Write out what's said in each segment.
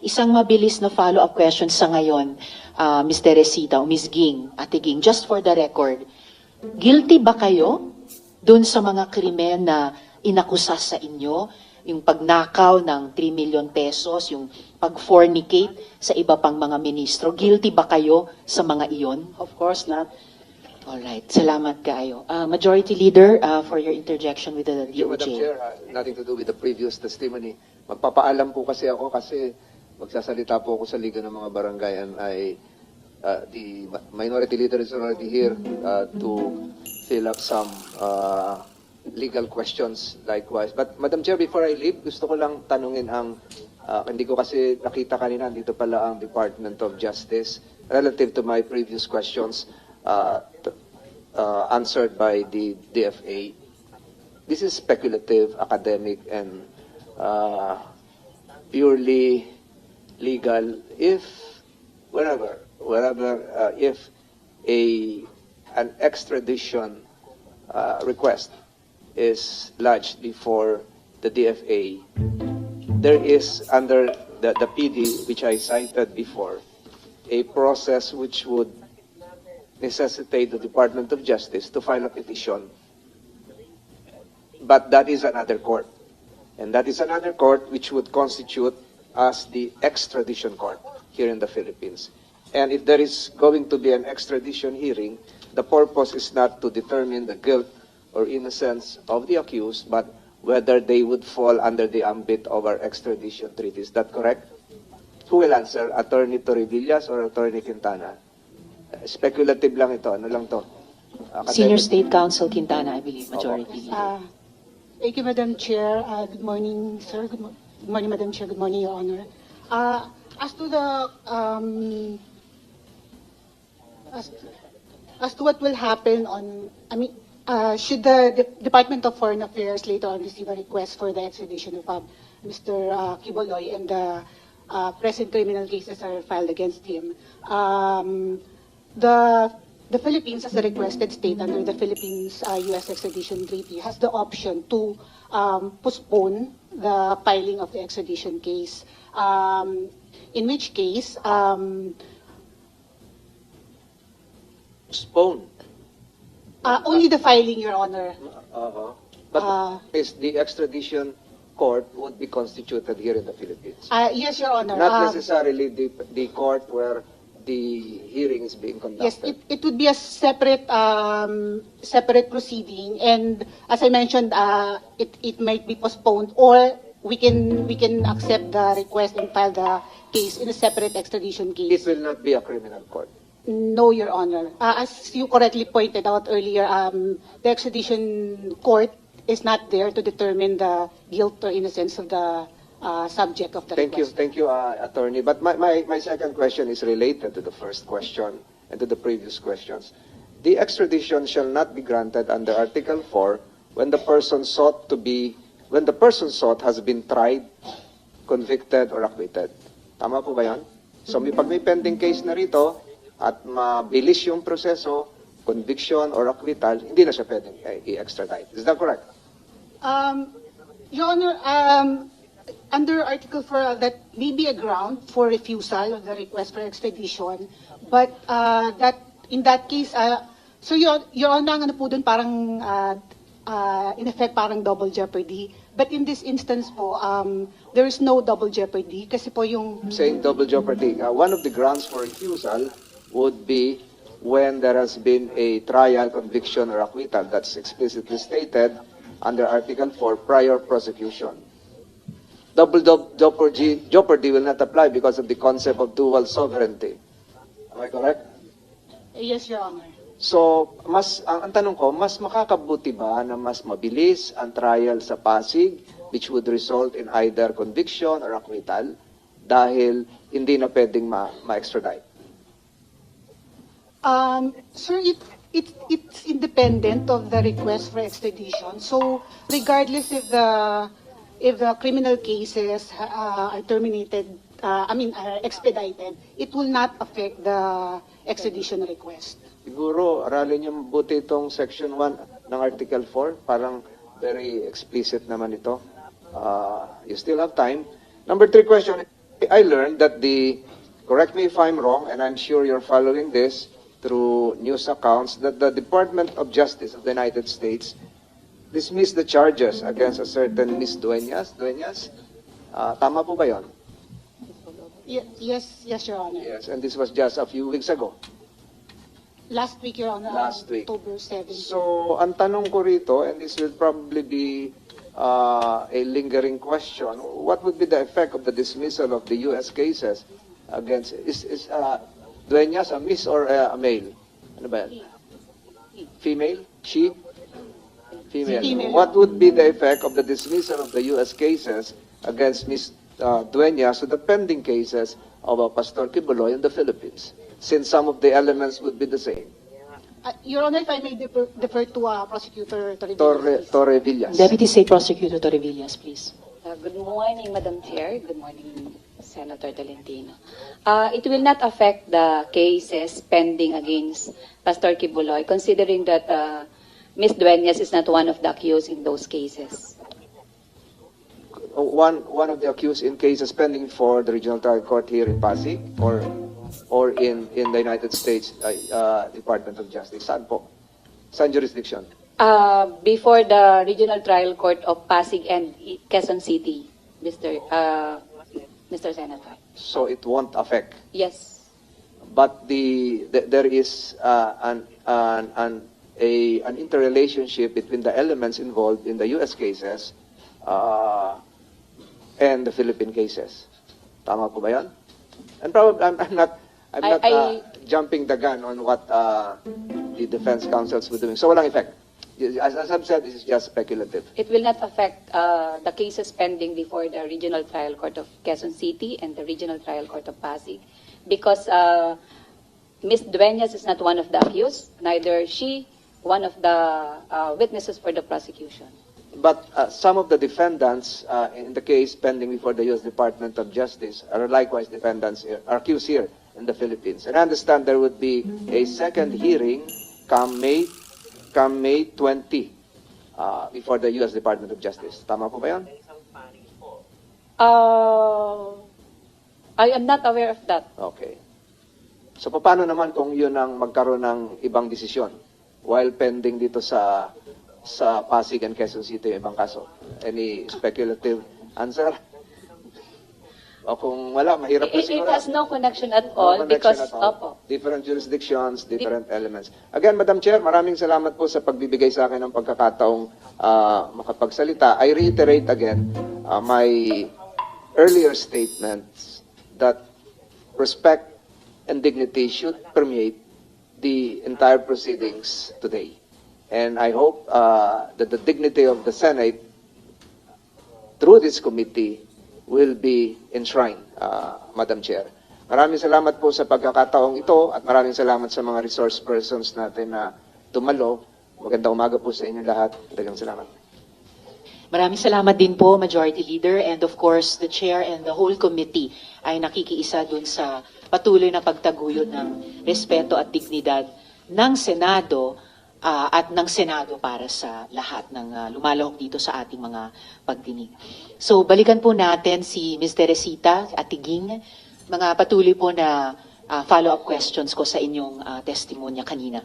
Isang mabilis na follow-up question sa ngayon, uh, Ms. Teresita o Ms. Ging, Ate Ging, just for the record, guilty ba kayo dun sa mga krimen na inakusa sa inyo? Yung pagnakaw ng 3 million pesos, yung pag-fornicate sa iba pang mga ministro. Guilty ba kayo sa mga iyon? Of course not. Alright, salamat kayo. Uh, Majority Leader, uh, for your interjection with the Thank you, Madam DOJ. Chair. Uh, Nothing to do with the previous testimony. Magpapaalam po kasi ako kasi magsasalita po ako sa Liga ng mga Barangay and I, uh, the minority leader is already here uh, to fill up some uh, legal questions likewise. But Madam Chair, before I leave, gusto ko lang tanungin ang, uh, hindi ko kasi nakita kanina, dito pala ang Department of Justice relative to my previous questions uh, uh, answered by the DFA this is speculative, academic, and uh, purely legal. If wherever, wherever, uh, if a an extradition uh, request is lodged before the DFA, there is under the, the PD, which I cited before, a process which would necessitate the Department of Justice to file a petition but that is another court. And that is another court which would constitute as the extradition court here in the Philippines. And if there is going to be an extradition hearing, the purpose is not to determine the guilt or innocence of the accused, but whether they would fall under the ambit of our extradition treaty. Is that correct? Who will answer? Attorney Torribillas or Attorney Quintana? Uh, Speculative lang ito. Ano lang to? Senior Academic. State Counsel Quintana, I believe, Majority Leader. Uh, Thank you, Madam Chair. Uh, Good morning, sir. Good mo- good morning, Madam Chair. Good morning, Your Honor. Uh, As to the, um, as as to what will happen on, I mean, uh, should the De- Department of Foreign Affairs later on receive a request for the extradition of uh, Mr. uh, Kiboloy and the uh, present criminal cases are filed against him, um, the the Philippines, as a requested state under the Philippines-U.S. extradition treaty, has the option to um, postpone the filing of the extradition case. Um, in which case, um, Postpone. uh, only the filing, Your Honor. Uh-huh. But Uh, is the extradition court would be constituted here in the Philippines. Uh, yes, Your Honor. Not Uh, necessarily the, the court where the hearing is being Yes, conducted. it, it would be a separate, um, separate proceeding, and as I mentioned, uh, it, it might be postponed, or we can, we can accept the request and file the case in a separate extradition It case. will not be a criminal court. No, Your Honor. Uh, as you correctly pointed out earlier, um, the extradition court is not there to determine the guilt or innocence of the, uh, subject of the Thank you, request. thank you, uh, attorney. But my, my, my second question is related to the first question and to the previous questions. The extradition shall not be granted under Article 4 when the person sought to be, when the person sought has been tried, convicted, or acquitted. Tama po ba yan? So may, pag may pending case na rito at mabilis yung proseso, conviction or acquittal, hindi na siya pwedeng eh, i-extradite. Is that correct? Um, Your Honor, um, under Article 4, that may be a ground for refusal of the request for extradition, but uh, that, in that case, uh, so Your, Your Honor, ang ano po dun parang, uh, uh, in effect, parang double jeopardy. But in this instance po, um, there is no double jeopardy kasi po yung saying double jeopardy. Uh, one of the grounds for refusal would be when there has been a trial, conviction, or acquittal that's explicitly stated under Article 4 prior prosecution. Double dou- jeopardy, jeopardy will not apply because of the concept of dual sovereignty. Am I correct? Yes, Your Honor. So, mas ang, ang tanong ko, mas makakabuti ba na mas mabilis ang trial sa Pasig which would result in either conviction or acquittal dahil hindi na pwedeng ma- ma-extradite? Um, sir, it, it, it's independent of the request for extradition. So regardless if the, if the criminal cases uh, are terminated, uh, I mean, are expedited, it will not affect the extradition request. Siguro, aralin niyo mabuti itong Section 1 ng Article 4. Parang very explicit naman ito. Uh, you still have time. Number three question, I learned that the, correct me if I'm wrong, and I'm sure you're following this through news accounts, that the Department of Justice of the United States dismissed the charges against a certain Miss Dueñas. Dueñas? Ah, tama po ba yon? Ye- Yes, yes, Your Honor. Yes, and this was just a few weeks ago. Last week, Your Honor. Last week. October 7. So, ang tanong ko rito, and this will probably be uh, a lingering question, what would be the effect of the dismissal of the U.S. cases against, is, is uh, Dueñas a miss or uh, a male? Ano ba yan? Female? She? Female. Female. What would be the effect of the dismissal of the U.S. cases against Ms. Uh, Dueñas to the pending cases of uh, Pastor Kibuloy in the Philippines? Since some of the elements would be the same. Uh, Your Honor, if I may defer, defer to uh, Prosecutor Torre. Torre, Torre Villas. Deputy State Prosecutor Torrevillas, please. Uh, Good morning, Madam Chair. Good morning, Senator Tolentino. Uh, It will not affect the cases pending against Pastor Kibuloy, considering that uh, Ms. Dueñas is not one of the accused in those cases. one one of the accused in cases pending for the regional trial court here in Pasig or or in in the United States uh, uh, Department of Justice. Saan po? Saan jurisdiction? Uh, Before the Regional Trial Court of Pasig and Quezon City, Mr. uh, Mr. Senator. So it won't affect. Yes. But the, the there is uh, an an an a an interrelationship between the elements involved in the U.S. cases uh, and the Philippine cases. Tama po ba yan? And probably I'm, I'm not I'm I- not uh, I- jumping the gun on what uh, the defense counsels were doing. So walang effect. As, as I've said, this is just speculative. It will not affect uh, the cases pending before the Regional Trial Court of Quezon City and the Regional Trial Court of Pasig because uh, Ms. Dueñas is not one of the accused, neither she one of the uh, witnesses for the prosecution. But uh, some of the defendants uh, in the case pending before the U.S. Department of Justice are likewise defendants, here, are accused here in the Philippines. And I understand there would be a second hearing come May, come May 20 uh, before the U.S. Department of Justice. Tama po ba yan? Uh, I am not aware of that. Okay. So paano naman kung yun ang magkaroon ng ibang desisyon while pending dito sa sa Pasig and Quezon City yung ibang kaso? Any speculative answer? O kung wala, mahirap na It, it siguro. has no connection at No all connection because, at all. opo. Different jurisdictions, different elements. Again, Madam Chair, maraming salamat po sa pagbibigay sa akin ng pagkakataong ah, makapagsalita. I reiterate again ah, my earlier statements that respect and dignity should permeate the entire proceedings today. And I hope uh, that the dignity of the Senate through this committee will be enshrined, uh, Madam Chair. Maraming salamat po sa pagkakataong ito at maraming salamat sa mga resource persons natin na tumalo. Magandang umaga po sa inyo lahat. Dagang salamat. Maraming salamat din po, Majority Leader, and of course, the Chair and the whole committee ay nakikiisa dun sa patuloy na pagtaguyod ng respeto at dignidad ng Senado ah, at ng Senado para sa lahat ng ah, lumalahok dito sa ating mga pagdinig. So, balikan po natin si Ms. Teresita at Tiging, mga patuloy po na ah, follow-up questions ko sa inyong ah, testimonya kanina.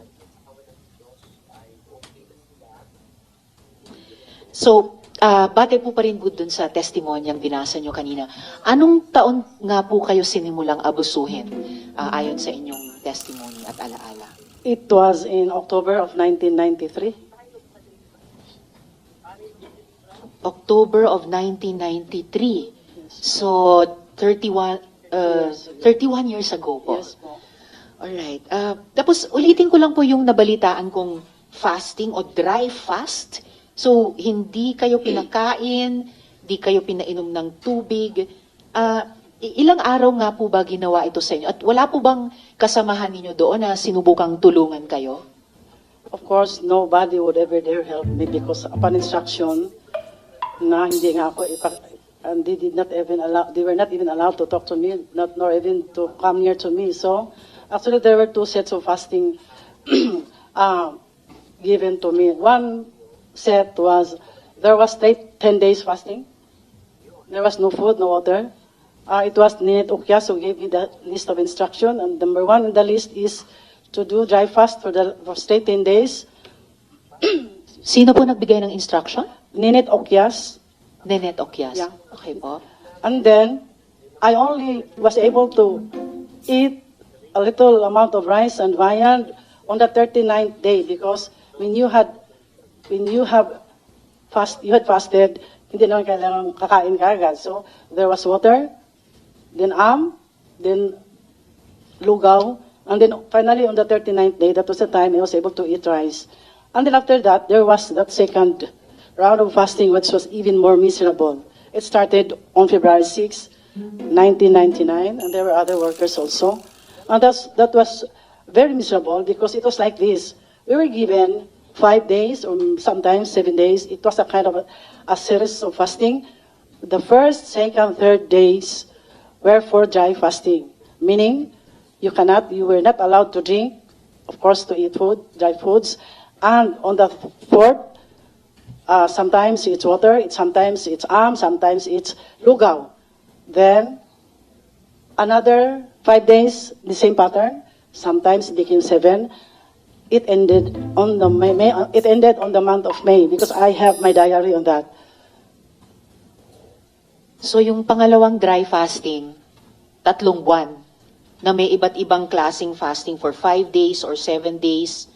So, ah batay po pa rin po dun sa testimonyang binasa nyo kanina. Anong taon nga po kayo sinimulang abusuhin ah, ayon sa inyong testimony at alaala? It was in October of 1993. October of 1993. So, 31, uh, 31 years ago po. Yes po. Alright. Ah, tapos, ulitin ko lang po yung nabalitaan kong fasting o dry fast. So, hindi kayo pinakain, di kayo pinainom ng tubig. I- ilang araw nga po ba ginawa ito sa inyo? At wala po bang kasamahan ninyo doon na sinubukang tulungan kayo? Of course, nobody would ever dare help me because upon instruction na hindi nga ako and they did not even allow they were not even allowed to talk to me not nor even to come near to me so actually there were two sets of fasting uh, given to me one set was there was straight 10 days fasting there was no food no water Uh, it was Ninit Ukyas who gave me the list of instruction, and number one on the list is to do dry fast for the for straight 10 days. Sino po nagbigay ng instruction? Ninit Ukyas, Nenet Okyas. Yeah. Okay po. And then, I only was able to eat a little amount of rice and viand on the 39th day because when you had, when you have fast, you had fasted, hindi naman kailangan kakain ka agad. So, there was water, then am, then lugaw, and then finally on the 39th day, that was the time I was able to eat rice. And then after that, there was that second round of fasting, which was even more miserable. It started on February 6, 1999, and there were other workers also. And that's, that was very miserable because it was like this. We were given five days or sometimes seven days. It was a kind of a, a series of fasting. The first, second, third days were for dry fasting, meaning you cannot, you were not allowed to drink, of course, to eat food, dry foods. And on the fourth, uh, sometimes it's water, it, sometimes it's arm, sometimes it's lugaw. Then, another five days, the same pattern. Sometimes it became seven. It ended on the May, May, it ended on the month of May because I have my diary on that. So yung pangalawang dry fasting, tatlong buwan, na may iba't ibang klasing fasting for five days or seven days,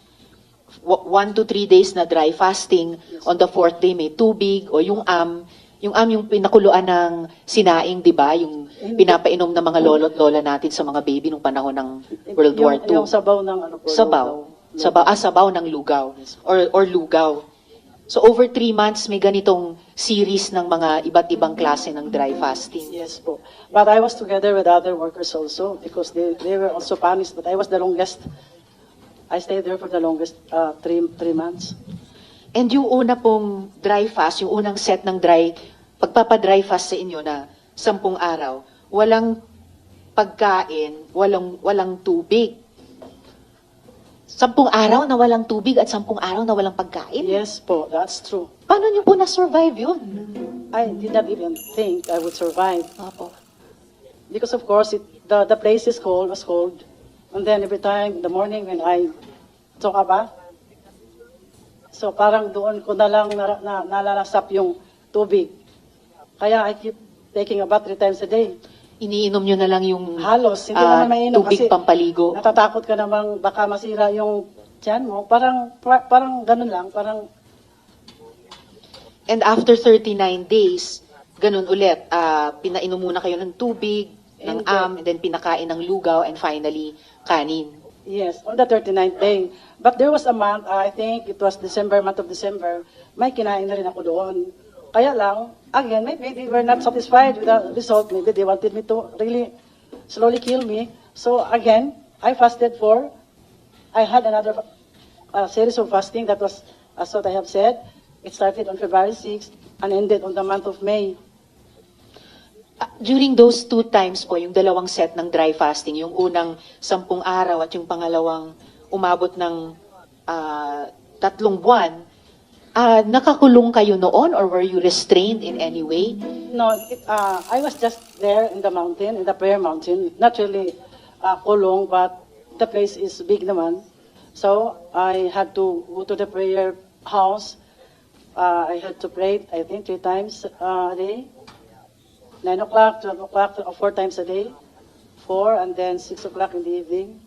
w- one to three days na dry fasting, on the fourth day may tubig, o yung am, yung am yung pinakuluan ng sinaing, di ba? Yung pinapainom ng mga lolo't lola natin sa mga baby nung panahon ng World War II. Yung sabaw ng ano po. Sabaw. Sabaw, ah, sabaw ng lugaw. Or, or lugaw. So over three months, may ganitong series ng mga iba't ibang klase ng dry fasting. Yes po. But I was together with other workers also because they, they were also punished, but I was the longest. I stayed there for the longest, uh, three, three months. And yung una pong dry fast, yung unang set ng dry, pagpapadry fast sa inyo na sampung araw, walang pagkain, walang, walang tubig. Sampung araw na walang tubig at sampung araw na walang pagkain? Yes po, that's true. Paano nyo po na-survive yun? I did not even think I would survive Apo. because of course it, the, the place is cold, was cold. And then every time in the morning when I took a bath, so parang doon ko na lang na, na, nalalasap yung tubig. Kaya I keep taking a bath three times a day. Iniinom nyo na lang yung Halos, hindi ah, naman mainom tubig kasi pampaligo. natatakot ka namang baka masira yung tiyan mo. Parang, pa- parang ganun lang, parang And after 39 days, ganun ulit, ah, pinainom muna kayo ng tubig, ng am, and then pinakain ng lugaw, and finally, kanin. Yes, on the 39th day. But there was a month, I think it was December, month of December, may kinain na rin ako doon. Kaya lang, again, maybe they were not satisfied with the result. Maybe they wanted me to really slowly kill me. So again, I fasted for, I had another uh, series of fasting that was, as what I have said, it started on February 6th and ended on the month of May. Ah, During those two times po, yung dalawang set ng dry fasting, yung unang sampung araw at yung pangalawang umabot ng ah, tatlong buwan, ah, nakakulong kayo noon or were you restrained in any way? No, it, uh, I was just there in the mountain, in the prayer mountain. Not really uh, kulong, but the place is big naman. So I had to go to the prayer house. Uh, I had to pray, I think, three times uh, a day. Nine o'clock, twelve o'clock, uh, four times a day. Four, and then six o'clock in the evening.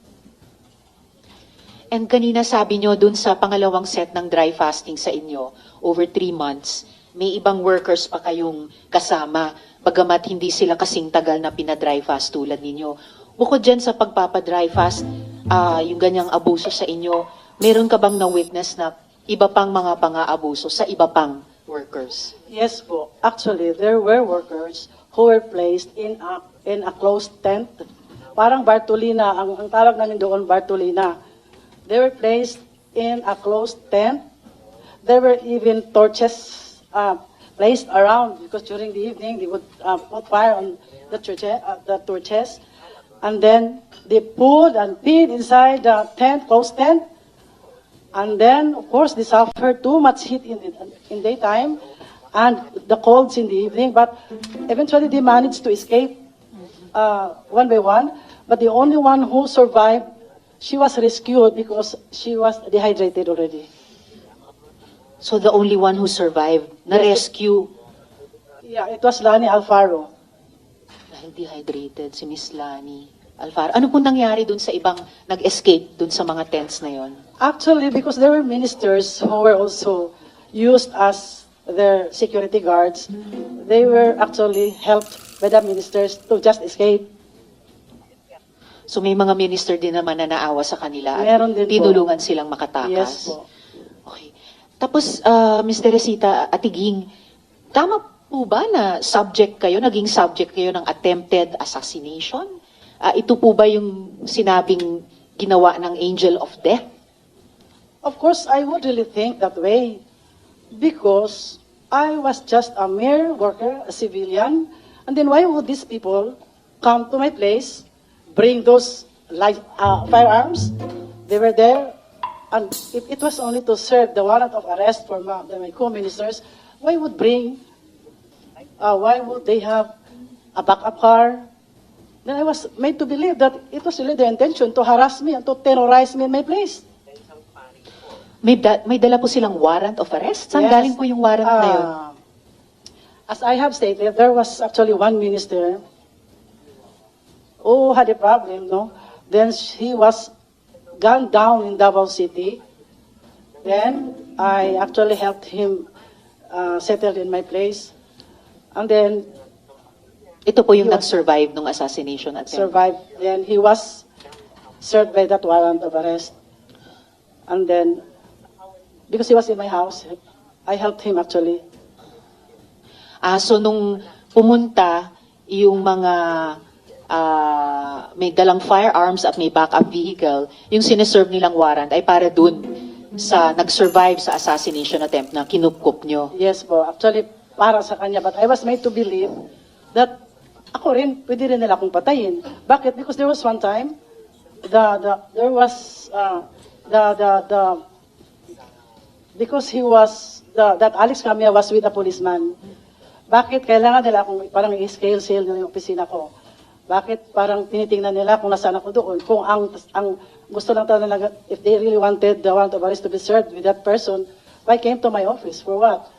And kanina sabi nyo dun sa pangalawang set ng dry fasting sa inyo, over three months, may ibang workers pa kayong kasama, bagamat hindi sila kasing tagal na pinadry fast tulad ninyo. Bukod dyan sa pagpapadry fast, ah, yung ganyang abuso sa inyo, meron ka bang na-witness na iba pang mga pang-aabuso sa iba pang workers? Yes po. Actually, there were workers who were placed in a, in a closed tent. Parang Bartolina, ang, ang tawag namin doon Bartolina. They were placed in a closed tent. There were even torches uh, placed around because during the evening they would uh, put fire on the, uh, the torches. And then they put and peed inside the tent, closed tent. And then, of course, they suffered too much heat in, the in daytime and the colds in the evening, but eventually they managed to escape. uh, one by one, but the only one who survived, she was rescued because she was dehydrated already. So the only one who survived, na-rescue, Yeah, it was Lani Alfaro. dahil dehydrated, si Miss Lani Alfaro. Ano po nangyari dun sa ibang nag-escape dun sa mga tents na yon? Actually, because there were ministers who were also used as their security guards, they were actually helped by the ministers to just escape. So may mga minister din naman na naawa sa kanila at Meron din po. tinulungan silang makatakas. Yes po. Okay. Tapos, uh, Ms. Teresita Atiging, tama po ba na subject kayo, naging subject kayo ng attempted assassination? Ah, ito po ba yung sinabing ginawa ng angel of death? Of course, I would really think that way because I was just a mere worker, a civilian, and then why would these people come to my place, bring those live, uh, firearms? They were there, and if it was only to serve the warrant of arrest for my, my co-ministers, why would bring, uh, why would they have a backup car? Then I was made to believe that it was really their intention to harass me and to terrorize me in my place. May, da- may dala po silang warrant of arrest? Saan Yes. galing po yung warrant na yun? Ah, As I have stated, there was actually one minister who had a problem, no? Then he was gunned down in Davao City. Then I actually helped him uh, settle in my place. And then Ito po yung nag-survive ng assassination attempt. survived. Then he was served by that warrant of arrest. And then, because he was in my house, I helped him actually. Ah, so nung pumunta yung mga ah, may dalang firearms at may backup vehicle, yung sineserve nilang warrant ay para dun sa nag-survive sa assassination attempt na kinupkup nyo. Yes po, actually para sa kanya. But I was made to believe that ako rin, pwede rin nila akong patayin. Bakit? Because there was one time, the, the, there was, uh, the, the, the, because he was, the, that Alex Camia was with a policeman. Bakit kailangan nila akong parang i-scale sale nila yung opisina ko? Bakit parang tinitingnan nila kung nasaan ako doon? Kung ang, ang gusto lang talaga, if they really wanted the warrant of arrest to be served with that person, why came to my office? For what?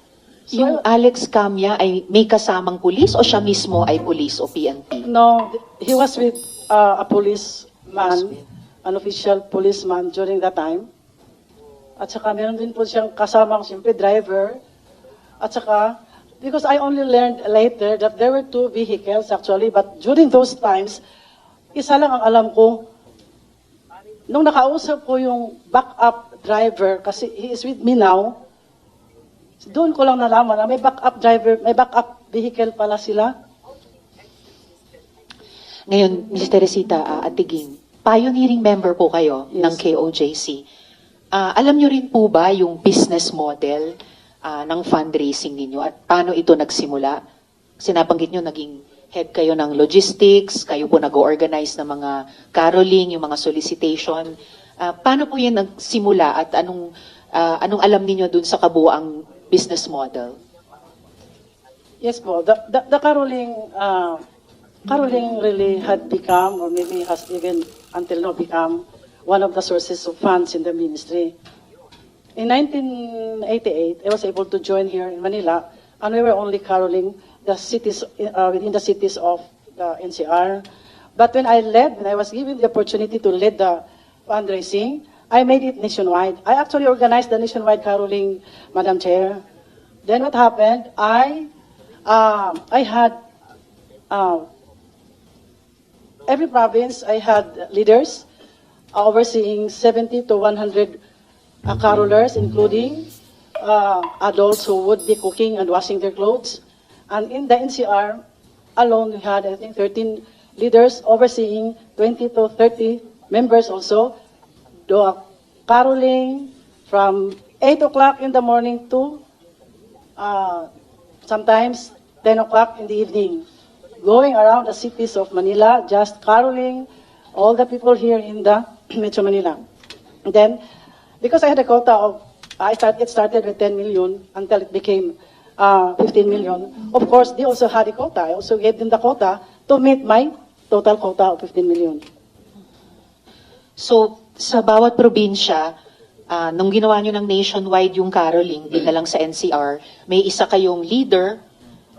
So, Yung Alex Camia ay may kasamang pulis o siya mismo ay pulis o PNP? no, he was with uh, a policeman, an official policeman during that time. At saka meron din po siyang kasamang siyempre driver. At saka, because I only learned later that there were two vehicles actually, but during those times, isa lang ang alam ko, nung nakausap ko yung backup driver, kasi he is with me now, doon ko lang nalaman na may backup driver, may backup vehicle pala sila. Ngayon, Ms. Teresita ah, Atiging, pioneering member po kayo Yes. ng KOJC. Ah, alam nyo rin po ba yung business model ah, ng fundraising ninyo at paano ito nagsimula? Sinabanggit nyo, naging head kayo ng logistics, kayo po nag-organize ng mga caroling, yung mga solicitation. Ah, paano po yan nagsimula at anong, ah, anong alam niyo dun sa kabuang business model? Yes po, the, the, the caroling, uh, caroling really had become, or maybe has even until now become, one of the sources of funds in the ministry. In 1988, I was able to join here in Manila, and we were only caroling the cities, uh, within the cities of the NCR. But when I led, when I was given the opportunity to lead the fundraising, I made it nationwide. I actually organized the nationwide caroling, Madam Chair. Then what happened? I, um, I had, um, every province, I had leaders uh, overseeing 70 to 100 uh, carolers, including uh, adults who would be cooking and washing their clothes. And in the NCR alone, we had, I think, 13 leaders overseeing 20 to 30 members also, do caroling from 8 o'clock in the morning to uh, sometimes 10 o'clock in the evening, going around the cities of Manila, just caroling all the people here in the Metro Manila. And then, because I had a quota of, I started, it started with 10 million until it became uh, 15 million. Of course, they also had a quota. I also gave them the quota to meet my, total quota of 15 million. So, sa bawat probinsya, ah, nung ginawa nyo ng nationwide yung caroling, din na lang sa NCR, may isa kayong leader,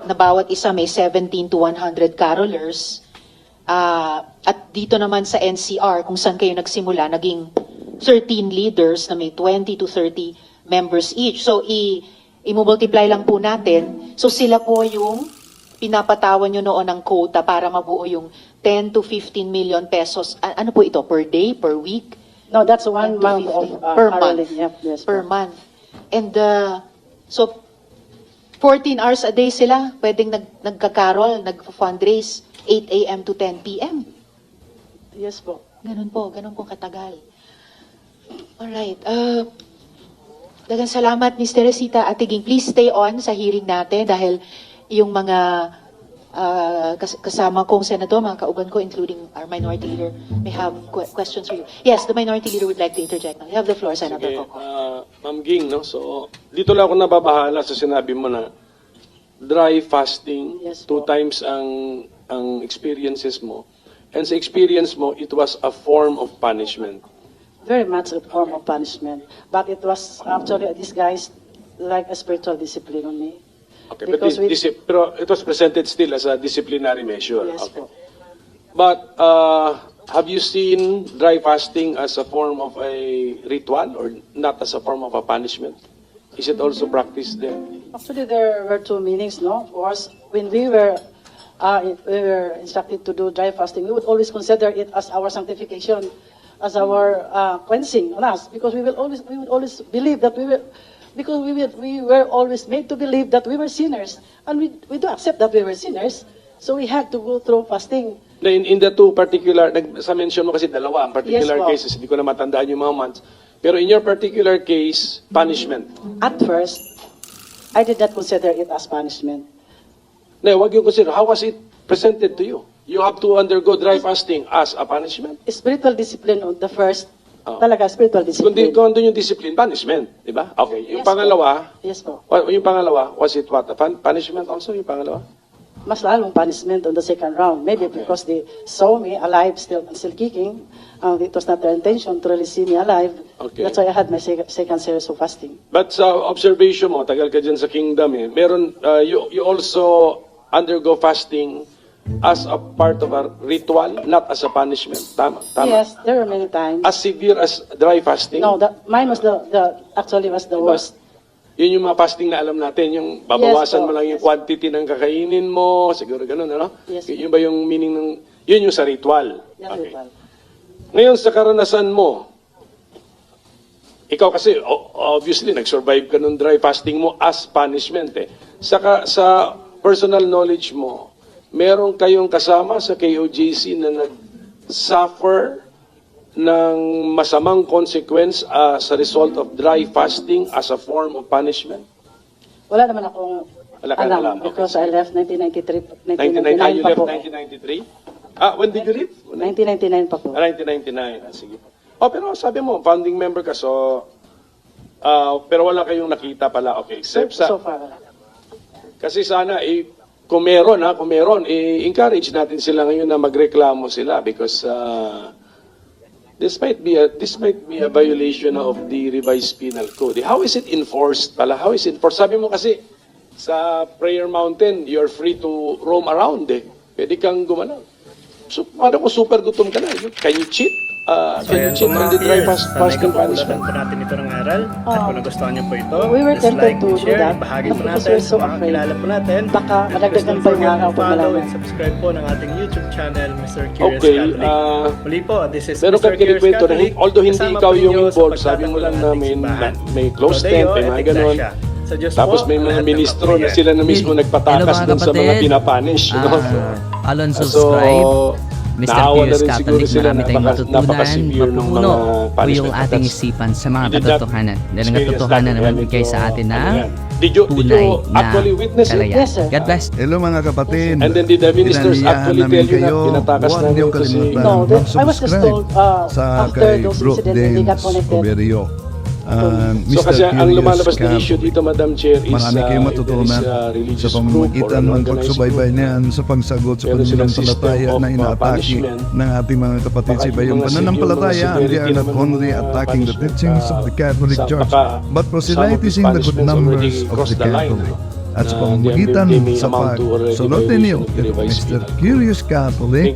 na bawat isa may 17 to 100 carolers. Ah, at dito naman sa NCR, kung saan kayo nagsimula, naging 13 leaders na may 20 to 30 members each. So, i- i-multiply lang po natin. So, sila po yung pinapatawan nyo noon ng quota para mabuo yung 10 to 15 million pesos. A- ano po ito? Per day? Per week? No, that's one 10 to month of 15. uh, per caroling. month. Yep, yes. Per po. month. And uh, so 14 hours a day sila pwedeng nag nagka-carol, nag-fundraise 8 a.m. to 10 p.m. Yes po. Ganun po, ganun po katagal. Alright. Uh, dagang salamat, Ms. Teresita Atiging. Please stay on sa hearing natin dahil yung mga uh, kas- kasama kong senador, mga kauban ko, including our minority leader, may have que- questions for you. Yes, the minority leader would like to interject now. You have the floor, Senator Sige, Coco. ah, Ma'am Ging, no? So, dito lang ako nababahala sa sinabi mo na dry fasting, Yes two po. times ang ang experiences mo. And sa experience mo, it was a form of punishment. Very much a form of punishment. But it was actually disguised like a spiritual discipline on me. Okay, but, Because di- we- disi- pero it was presented still as a disciplinary measure. Yes okay. po. But uh, have you seen dry fasting as a form of a ritual or not as a form of a punishment? Is it also practiced there? Actually, there were two meanings, no? Of course, when we were, uh, we were instructed to do dry fasting, we would always consider it as our sanctification, as our uh, cleansing on us, because we will always, we would always believe that we were, because we were, we were always made to believe that we were sinners, and we, we do accept that we were sinners, so we had to go through fasting. In, in the two particular, nag, sa mention mo kasi dalawa, ang particular Yes, cases, hindi ko na matandaan yung mga months. Pero in your particular case, punishment. At first, I did not consider it as punishment. Na, wag yung consider, how was it presented to you? You have to undergo dry fasting as a punishment. Spiritual discipline on the first, Oh. talaga spiritual Kundi discipline. kung andun yung discipline, punishment. Di ba? Okay. Yung Yes, po. pangalawa, Yes po. wa- yung pangalawa, was it what? A pun- punishment also, yung pangalawa? mas lalong punishment on the second round. Maybe because they saw me alive, still still kicking. Um, it was not their intention to really see me alive. Okay. That's why I had my sec- second series of fasting. But sa observation mo, tagal ka dyan sa kingdom eh, meron, uh, you, you also undergo fasting as a part of a ritual, not as a punishment. Tama? Tama? Yes, there were many times. As severe as dry fasting? no, that, mine was the, the actually was the Diba? worst. Yun yung mga fasting na alam natin, yung babawasan Yes, po. mo lang yung Yes. quantity ng kakainin mo, siguro ganun, ano? Yes, yun ba yung meaning ng, yun yung sa ritual. Yes, Okay. ritual. Ngayon sa karanasan mo, ikaw kasi obviously nag-survive ka nung dry fasting mo as punishment eh. Saka sa personal knowledge mo, meron kayong kasama sa KOJC na nag-suffer ng masamang consequence as a result of dry fasting as a form of punishment? Wala naman akong Wala kang alam, alam, because I left 1993, 1999, ah, you 1999 pa left po. 1993? Ah, when did you leave? 1999 pa po. Ah, 1999. Ah, sige. Oh, pero sabi mo, founding member ka, so... ah, pero wala kayong nakita pala. Okay, except sa... So far, wala. Kasi sana, eh, kung meron, ha, kung meron, eh, encourage natin sila ngayon na magreklamo sila because uh, this might be a this might be a violation of the revised penal code. How is it enforced pala? How is it enforced? Sabi mo kasi sa Prayer Mountain, you're free to roam around eh. Pwede kang gumalaw. So, paano kung super gutom ka na? Can you cheat? Uh, So can you po cheat on the dry sanay fasting kapag punishment? po natin ito ng aral. At kung nagustuhan niyo po ito, We were just tempted like, to do share, that. bahagi po Because natin we're so sa mga afraid. kilala po natin. Baka madagdagan pa yung araw follow malaman. and subscribe po ng ating YouTube channel, Mr. Curious Okay, Catholic. ah, Muli po, this is Mr. Curious Catholic. although hindi ikaw po yung involved, sabi mo lang ng na may, close tent, may mga. Sa Diyos Tapos po, may mga ministro na sila na mismo nagpatakas mga dun sa mga pinapanish. You know? Ah, So, subscribe. Mr. na Pius Catholic, marami tayong napaka- matutunan, mga po yung ating isipan sa mga katotohanan. Dahil ang katotohanan naman bigay sa atin ano yan. Did you, did tunay you na actually witness it? Yes, sir. God bless. Hello mga kapatid. And then did the ministers actually tell you na pinatakas huwag namin niyong ito si- kalimutan No, I was just mag-subscribe told, uh, sa after kay those Brooke incidents, they got Dames connected. Uh, So Mr. kasi ang Curious lumalabas na issue dito, Madam Chair, is Marami uh, kayong matutunan is a sa pamamagitan an ng pagsubaybay niyan sa pagsagot sa pananampalataya na uh, inaatake ng ating mga kapatid sa iba. yung pananampalataya, they are not only ng, uh, attacking the teachings of uh, the Catholic Church, but proselytizing the good numbers of the Catholic. At sa may sa already pagsulotin niyo, Mr. Curious Catholic,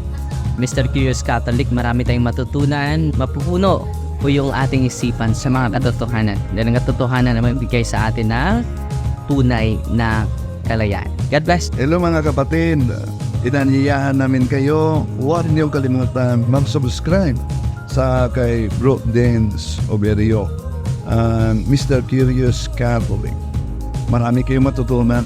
Mr. Curious Catholic, marami tayong matutunan. Mapupuno po yung ating isipan sa mga katotohanan. Dahil ang katotohanan na magbigay sa atin ng tunay na kalayaan. God bless. Hello mga kapatid, inanyayahan namin kayo, huwag niyong kalimutan mag-subscribe sa kay Bro Dance Oberio, uh, Mr. Curious Catholic. Marami kayong matutunan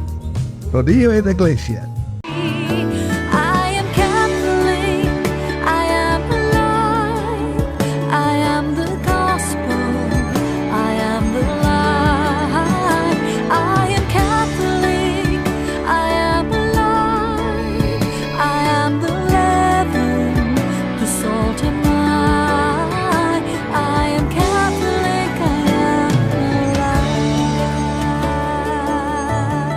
Rodillo et Iglesia.